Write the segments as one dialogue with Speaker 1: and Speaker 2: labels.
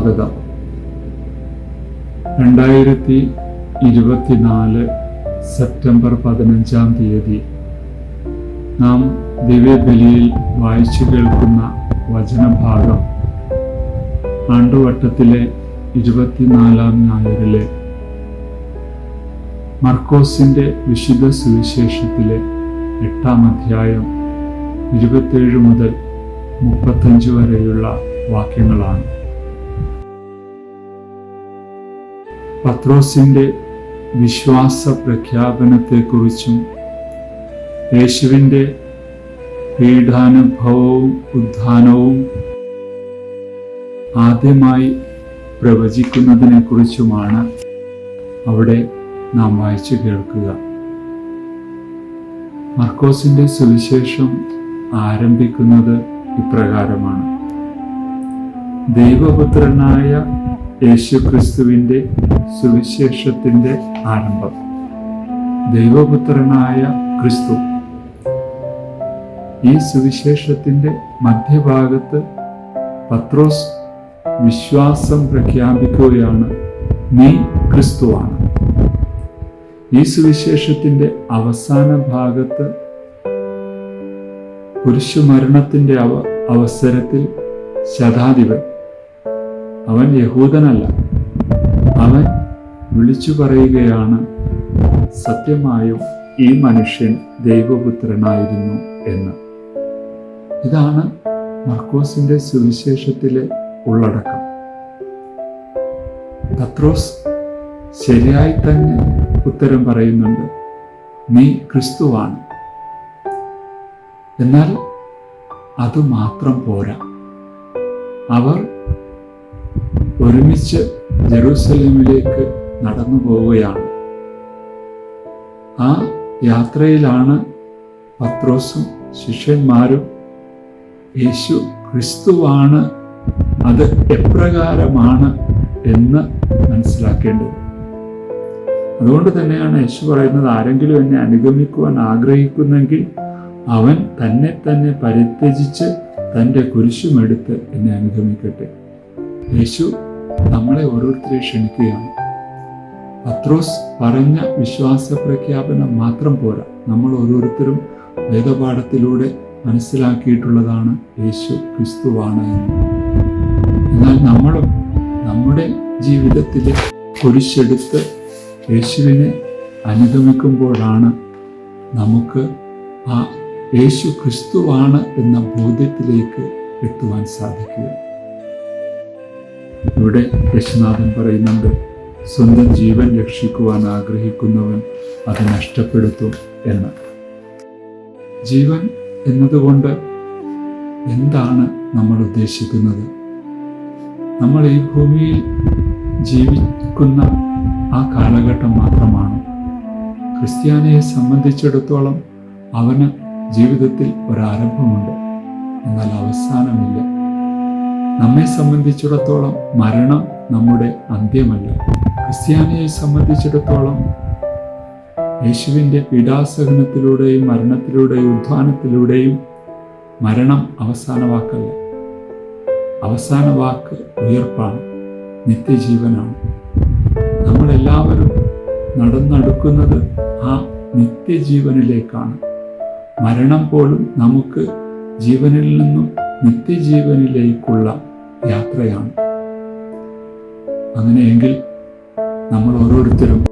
Speaker 1: സ്വാഗതം. രണ്ടായിരത്തി ഇരുപത്തിനാല് സെപ്റ്റംബർ പതിനഞ്ചാം തീയതി നാം ദിവ്യബലിയിൽ വായിച്ചു കേൾക്കുന്ന വചനഭാഗം ആണ്ടുവട്ടത്തിലെ ഇരുപത്തിനാലാം ഞായറിലെ മർക്കോസിന്റെ വിശുദ്ധ സുവിശേഷത്തിലെ എട്ടാം അധ്യായം ഇരുപത്തേഴ് മുതൽ മുപ്പത്തഞ്ച് വരെയുള്ള വാക്യങ്ങളാണ്. പത്രോസിന്റെ വിശ്വാസ പ്രഖ്യാപനത്തെക്കുറിച്ചും യേശുവിന്റെ പീഠാനുഭവവും ഉത്ഥാനവും ആദ്യമായി പ്രവചിക്കുന്നതിനെക്കുറിച്ചുമാണ് അവിടെ നാം വായിച്ചു കേൾക്കുക. മർക്കോസിന്റെ സുവിശേഷം ആരംഭിക്കുന്നത് ഇപ്രകാരമാണ്. ദൈവപുത്രനായ യേശുക്രിസ്തുവിന്റെ സുവിശേഷത്തിന്റെ ആരംഭം. ദൈവപുത്രനായ ക്രിസ്തു. ഈ സുവിശേഷത്തിന്റെ മധ്യഭാഗത്ത് പത്രോസ് വിശ്വാസം പ്രഖ്യാപിക്കുകയാണ് നീ ക്രിസ്തുവാണ്. ഈ സുവിശേഷത്തിന്റെ അവസാന ഭാഗത്ത് പുരുഷമരണത്തിന്റെ അവ അവസരത്തിൽ ശതാധിപൻ അവൻ യഹൂദനല്ല. അവൻ വിളിച്ചു പറയുകയാണ് സത്യമായും ഈ മനുഷ്യൻ ദൈവപുത്രനായിരുന്നു എന്ന്. ഇതാണ് മർക്കോസിന്റെ സുവിശേഷത്തിലെ ഉള്ളടക്കം. പത്രോസ് ശരിയായി തന്നെ ഉത്തരം പറയുന്നുണ്ട് നീ ക്രിസ്തുവാണ്. എന്നാൽ അതുമാത്രം പോരാ. അവർ ഒരുമിച്ച് ജെറൂസലേമിലേക്ക് നടന്നു പോവുകയാണ്. ആ യാത്രയിലാണ് പത്രോസും ശിഷ്യന്മാരും യേശു ക്രിസ്തുവാണ് അത് എപ്രകാരമാണ് എന്ന് മനസ്സിലാക്കേണ്ടത്. അതുകൊണ്ട് തന്നെയാണ് യേശു പറയുന്നത് ആരെങ്കിലും എന്നെ അനുഗമിക്കുവാൻ ആഗ്രഹിക്കുന്നെങ്കിൽ അവൻ തന്നെ തന്നെ പരിത്യജിച്ച് തന്റെ കുരിശുമെടുത്ത് എന്നെ അനുഗമിക്കട്ടെ. യേശു നമ്മളെ ഓരോരുത്തരെ ക്ഷണിക്കുകയാണ്. പത്രോസ് പറഞ്ഞ വിശ്വാസ പ്രഖ്യാപനം മാത്രം പോരാ. നമ്മൾ ഓരോരുത്തരും വേദപാഠത്തിലൂടെ മനസ്സിലാക്കിയിട്ടുള്ളതാണ് യേശു ക്രിസ്തുവാണ് എന്ന്. എന്നാൽ നമ്മളും നമ്മുടെ ജീവിതത്തിൽ കുരിശെടുത്ത് യേശുവിനെ അനുഗമിക്കുമ്പോഴാണ് നമുക്ക് ആ യേശു ക്രിസ്തുവാണ് എന്ന ബോധ്യത്തിലേക്ക് എത്തുവാൻ സാധിക്കുക. ഇവിടെ യേശുനാഥൻ പറയുന്നുണ്ട് സ്വന്തം ജീവൻ രക്ഷിക്കുവാൻ ആഗ്രഹിക്കുന്നവൻ അത് നഷ്ടപ്പെടുത്തും എന്ന്. ജീവൻ എന്നതുകൊണ്ട് എന്താണ് നമ്മൾ ഉദ്ദേശിക്കുന്നത്? നമ്മൾ ഈ ഭൂമിയിൽ ജീവിക്കുന്ന ആ കാലഘട്ടം മാത്രമാണ്. ക്രിസ്ത്യാനിയെ സംബന്ധിച്ചിടത്തോളം അവന് ജീവിതത്തിൽ ഒരാരംഭമുണ്ട്. എന്നാൽ അവസാനമില്ല. നമ്മെ സംബന്ധിച്ചിടത്തോളം മരണം നമ്മുടെ അന്ത്യമല്ല. ക്രിസ്ത്യാനിയെ സംബന്ധിച്ചിടത്തോളം യേശുവിന്റെ പീഡാസഹനത്തിലൂടെയും മരണത്തിലൂടെയും ഉദ്ധാനത്തിലൂടെയും മരണം അവസാന വാക്കല്ല അവസാന വാക്ക് ഉയർപ്പാണ്. നിത്യജീവനാണ്. നമ്മളെല്ലാവരും നടന്നെടുക്കുന്നത് ആ നിത്യജീവനിലേക്കാണ്. മരണം പോലും നമുക്ക് ജീവനിൽ നിന്നും നിത്യജീവനിലേക്കുള്ള യാത്രയാണ്. അങ്ങനെയെങ്കിൽ നമ്മൾ ഓരോരുത്തരും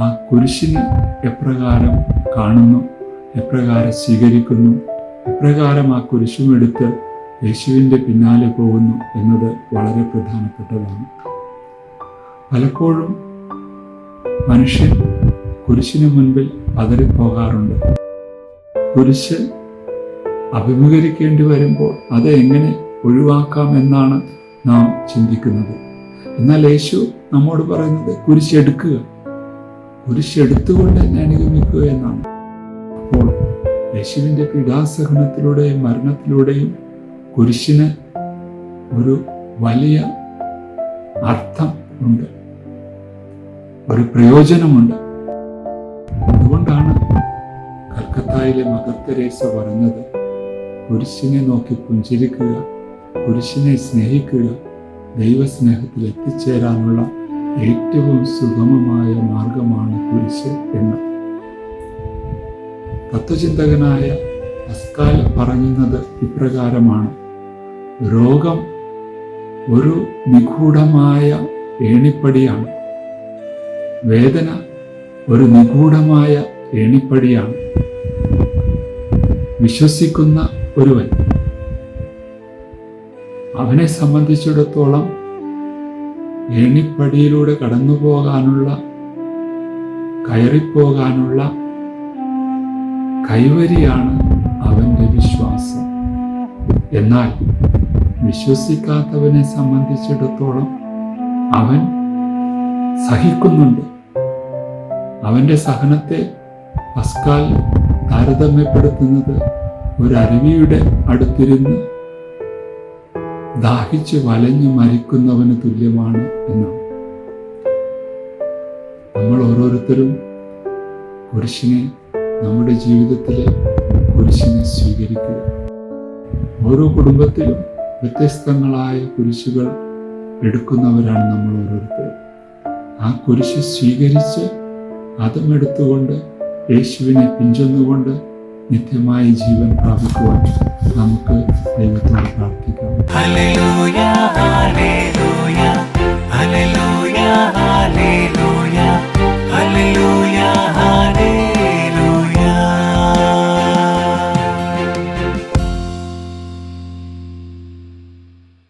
Speaker 1: ആ കുരിശിനെ എപ്രകാരം കാണുന്നു എപ്രകാരം സ്വീകരിക്കുന്നു എപ്രകാരം ആ കുരിശുമെടുത്ത് യേശുവിന്റെ പിന്നാലെ പോകുന്നു എന്നത് വളരെ പ്രധാനപ്പെട്ടതാണ്. പലപ്പോഴും മനുഷ്യൻ കുരിശിന് മുൻപിൽ പതറിപ്പോകാറുണ്ട്. കുരിശ് അഭിമുഖീകരിക്കേണ്ടി വരുമ്പോൾ അത് എങ്ങനെ ഒഴിവാക്കാം എന്നാണ് നാം ചിന്തിക്കുന്നത്. എന്നാൽ യേശു നമ്മോട് പറയുന്നത് കുരിശെടുക്കുക കുരിശെടുത്തുകൊണ്ട് എന്നെ അനുഗമിക്കുക എന്നാണ്. അപ്പോൾ യേശുവിന്റെ പീഡാസഹനത്തിലൂടെയും മരണത്തിലൂടെയും കുരിശിന് ഒരു വലിയ അർത്ഥം ഉണ്ട്. ഒരു പ്രയോജനമുണ്ട്. അതുകൊണ്ടാണ് കൽക്കത്തായിലെ മദർ തെരേസ പറഞ്ഞത് കുരിശിനെ നോക്കി പുഞ്ചിരിക്കുക. കുരിശിനെ സ്നേഹിക്കുക ദൈവസ്നേഹത്തിൽ എത്തിച്ചേരാനുള്ള ഏറ്റവും സുഗമമായ മാർഗമാണ് കുരിശ് എന്ന്. തത്വചിന്തകനായ അസ്കാൽ പറയുന്നത് ഇപ്രകാരമാണ്. രോഗം ഒരു നിഗൂഢമായ ഏണിപ്പടിയാണ്. വേദന ഒരു നിഗൂഢമായ ഏണിപ്പടിയാണ്. വിശ്വസിക്കുന്ന ഒരുവൻ അവനെ സംബന്ധിച്ചിടത്തോളം ഏണിപ്പടിയിലൂടെ കടന്നു പോകാനുള്ള കയറിപ്പോകാനുള്ള കൈവരിയാണ് അവന്റെ വിശ്വാസം. എന്നാൽ വിശ്വസിക്കാത്തവനെ സംബന്ധിച്ചിടത്തോളം അവൻ സഹിക്കുന്നുണ്ട്. അവന്റെ സഹനത്തെ പസ്കാൽ താരതമ്യപ്പെടുത്തുന്നത് ഒരു അരുവിയുടെ അടുത്തിരുന്ന് ദാഹിച്ച് വലഞ്ഞ് മരിക്കുന്നവന് തുല്യമാണ് എന്നാണ്. നമ്മൾ ഓരോരുത്തരും കുരിശിനെ നമ്മുടെ ജീവിതത്തിലെ കുരിശിനെ സ്വീകരിക്കുക. ഓരോ കുടുംബത്തിലും വ്യത്യസ്തങ്ങളായ കുരിശുകൾ എടുക്കുന്നവരാണ് നമ്മൾ ഓരോരുത്തരും. ആ കുരിശ് സ്വീകരിച്ച് അതും എടുത്തുകൊണ്ട് യേശുവിനെ പിഞ്ചൊന്നുകൊണ്ട് നിത്യമായ ജീവൻ പ്രാപിക്കുവാൻ നമുക്ക് ദൈവത്തോട് പ്രാർത്ഥിക്കാം